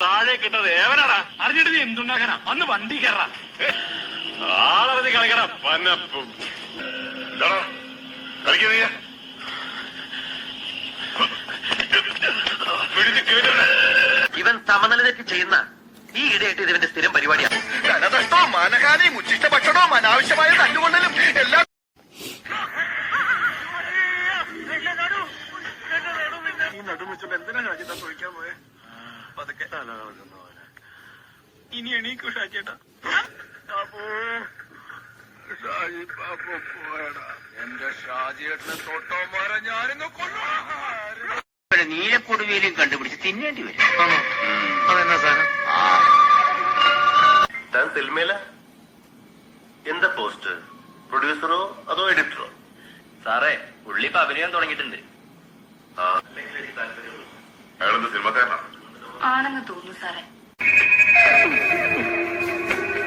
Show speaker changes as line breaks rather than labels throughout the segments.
താഴെ കിട്ടത് ഏവനാടാ അറിഞ്ഞിട്ട് നീ എന്തുണ്ടാക്കാനാ അന്ന് വണ്ടി കയറാ. ആളറിഞ്ഞ് കളിക്കണ പന്നപ്പും കളിക്കുന്ന
ഇവൻ സമനില തെറ്റി ചെയ്യുന്ന ഈ ഇടയായിട്ട് ഇതിന്റെ സ്ഥിരം പരിപാടിയാണ്.
ധനനഷ്ടവും മാനഹാനിയും ഉച്ചിഷ്ട ഭക്ഷണവും അനാവശ്യമായ തല്ലുകൊള്ളലും എല്ലാം ഈ നടുമുച്ചോണ്ട് എന്തിനാ രാജ്യത്താ ചോദിക്കാൻ പോയെ? പതുക്കെ. ഇനി എണീക്കൂ ഷാജിയേട്ടാ അപ്പോ ഷാജി പാപ്പോ പോയടാ. എന്റെ ഷാജിയേട്ടനെ തൊട്ടോമാരെ ഞാനിന്ന് കൊള്ളു
നീലക്കൊടുവേലും കണ്ടുപിടിച്ച് തിന്നേണ്ടി വരും.
അതെന്നാ സാധനം?
താൻ സിനിമയില എന്താ പോസ്റ്റ് പ്രൊഡ്യൂസറോ അതോ എഡിറ്ററോ
സാറേ പുള്ളി ഇപ്പൊ അഭിനയം തുടങ്ങിയിട്ടുണ്ട്.
അയാളെന്ത് സിനിമക്കാരനാ
ആണെന്ന് തോന്നുന്നു സാറേ.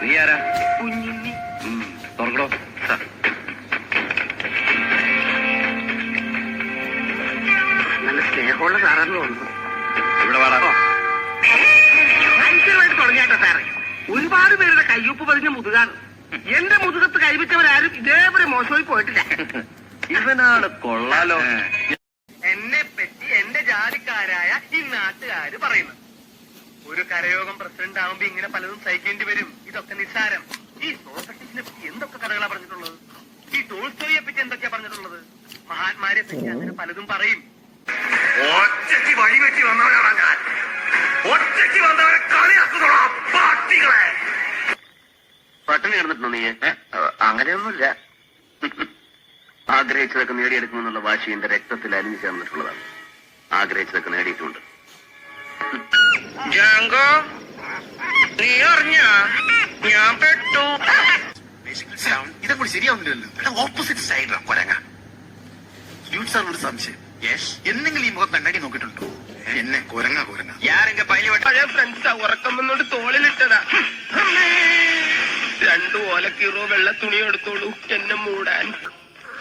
നീ ആരാ?
കുഞ്ഞിനെ
തുറക്കണോ
നല്ല സ്നേഹമുള്ള സാറാന്ന് തോന്നുന്നു. ഒരുപാട് പേരുടെ കയ്യൊപ്പ് പതിഞ്ഞ മുതുകാണ്. എന്റെ മുതുകത്ത് കൈവച്ചവരാരും ഇതേപോലെ മോശമായി പോയിട്ടില്ല.
ഇവനാണ് കൊള്ളാലോ.
എന്നെ പറ്റി എന്റെ ജാതിക്കാരായ ഈ നാട്ടുകാര് പറയുന്നു. ഒരു കരയോഗം പ്രസിഡന്റ് ആവുമ്പോ ഇങ്ങനെ പലതും സഹിക്കേണ്ടി വരും. ഇതൊക്കെ നിസ്സാരം. ഈ സോസറ്റിനെ പറ്റി എന്തൊക്കെ കഥകളാ പറഞ്ഞിട്ടുള്ളത്? ഈ ടോൾസ്റ്റോയെ പറ്റി എന്തൊക്കെയാ പറഞ്ഞിട്ടുള്ളത്? മഹാത്മാരെ പറ്റി അങ്ങനെ പലതും പറയും.
ഒറ്റയ്ക്ക് വഴിവെച്ച് വന്നവനാണ് ഞാൻ. ഒറ്റയ്ക്ക് വന്നവരെ കളിയാക്കുന്നോളാ പാട്ടികളെ
പട്ടിണി കിടന്നിട്ടുണ്ടോ നീ? അങ്ങനെയൊന്നുമില്ല. ആഗ്രഹിച്ചതൊക്കെ നേടിയെടുക്കുമെന്നുള്ള വാശി എന്റെ രക്തത്തിൽ അലിഞ്ഞു ചേർന്നിട്ടുള്ളതാണ്. ആഗ്രഹിച്ചതൊക്കെ നേടിയിട്ടുണ്ട്.
ജാങ്കോ നീ അറിഞ്ഞ? ഞാൻ പെട്ടു.
ഇതും കൂടി ശരിയാവുന്നില്ലല്ലോ. ഓപ്പോസിറ്റ് സൈഡിലാണ് കൊരങ്ങ. സാറിനോട് സംശയം. എന്തെങ്കിലും ഈ മുഖത്ത് കണ്ണാടി നോക്കിയിട്ടുണ്ടോ? എന്നെ കൊരങ്ങ കൊരങ്ങ.
പൈലി പഴയ ഫ്രണ്ട്സാ ഉറക്കം വന്നോണ്ട് തോളിലിട്ടതാ. രണ്ടു ഓലക്കീറോ വെള്ള തുണി എടുത്തോളൂ എന്നെ മൂടാൻ.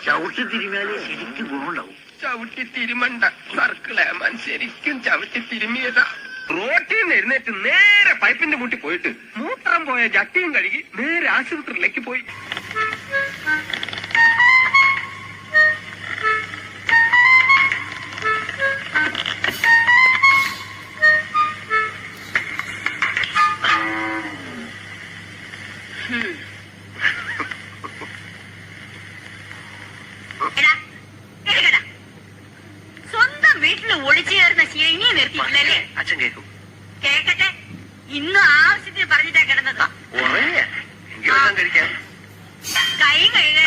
ചവിട്ടി തിരിഞ്ഞാലേ ശരിക്കും ഗുണമുണ്ടാവും. ചവിട്ടി തിരുമണ്ട സർക്കിളേമാൻ ശരിക്കും ചവിട്ടി തിരുമിയതാ റോട്ടിൽ നിന്ന് എഴുന്നേറ്റ് നേരെ പൈപ്പിന്റെ മുട്ടി പോയിട്ട് മൂത്രം പോയ ജട്ടിയും കഴുകി നേരെ ആശുപത്രിയിലേക്ക് പോയി.
സ്വന്തം വീട്ടിൽ ഒളിച്ചു കയറുന്ന ശീലം ഇനിയും നിർത്തിയിട്ടില്ലല്ലേ
അച്ഛൻ കേൾക്കും.
കേക്കട്ടെ ഇന്ന് ആവശ്യത്തിന് പറഞ്ഞിട്ടാ കിടന്നത്. കൈ കഴുക